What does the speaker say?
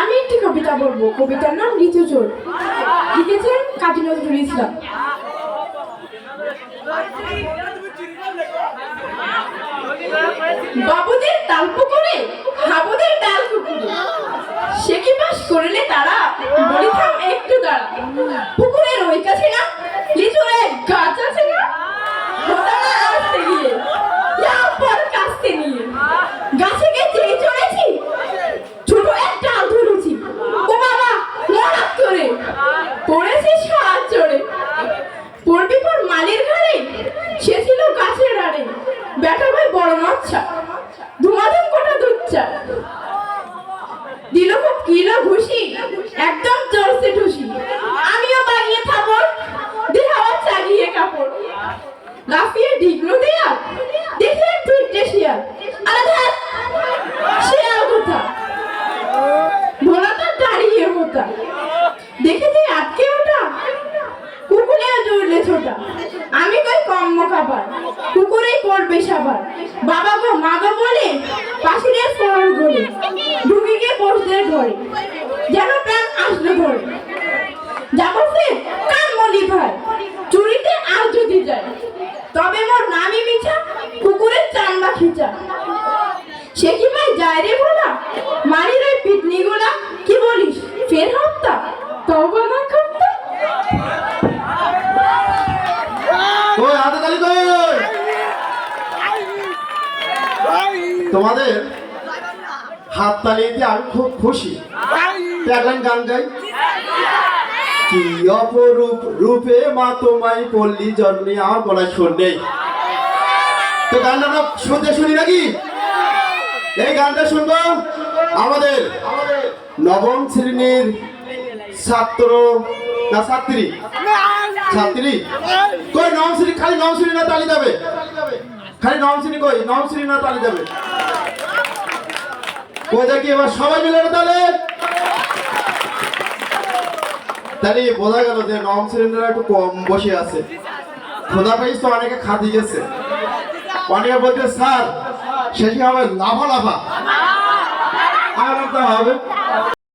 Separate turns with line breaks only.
আমি একটি কবিতা বলব। কবিতার নাম লিচু লিখেছেন কাজী নজরুল ইসলাম। বাবুদের তাল পুকুরে, হাবুদের ডাল কুকুরে সে কি বাস করলে তারা? বলি একটু দাঁড়া। পুকুরের দিল খুব কিলো ঘুষি, একদম চলছে ঠুসি আমিও বাগিয়ে থাপর দেহ আবার চাগিয়ে কাপড় লাফিয়ে ডিগলো দেয়া দেখে ফিরতে শিয়াল আরে ধ্যাত শিয়াল কোথা ভোলাটা দাঁড়িয়ে হতা দেখে যে আটকে ওটা? কুকুরে জুড়লে ছোটা। আমি কই কম্ম খাবার? কুকুরেই করবে সাবার। বাবা গো, মা গো বলে, পাখিদের ফল গলে ঘরে যেন প্রাণ আসলো ধরে। ফের কান মলি ভাই? চুরিতে আর যদি যায়, তবে মোর নামই মিছা, কুকুরের চামড়া খিচা। সে কি ভাই যায় রে ভোলা? মারির ওই পিটনি গোলা কি বলিস? ফের হপ্তা তবে না খাপ্তা
কই হাতে তালি কই? তোমাদের হাত তালিয়ে দিয়ে আমি খুব খুশি। লাইন গান গাই। কি অপরূপ রূপে মা তোমায় পল্লী জন্মে আমার গলায় সুর তো গানটা আমরা শুনতে শুনি নাকি? এই গানটা শুনব আমাদের নবম শ্রেণির ছাত্র না ছাত্রী? ছাত্রী? কই নবম শ্রেণি? খালি নবম শ্রেণি না তালি যাবে খালি নবম শ্রেণি কই? নবম শ্রেণি না তালি যাবে কই কি এবার? সবাই মিলে তাহলে? তাহলে বোঝা গেল যে নবম শ্রেণীরা একটু কম বসে আছে। খোদা পাইস তো অনেকে খাদি গেছে। অনেকে বলতে স্যার, শেষে হবে লাফা লাফা আর হবে।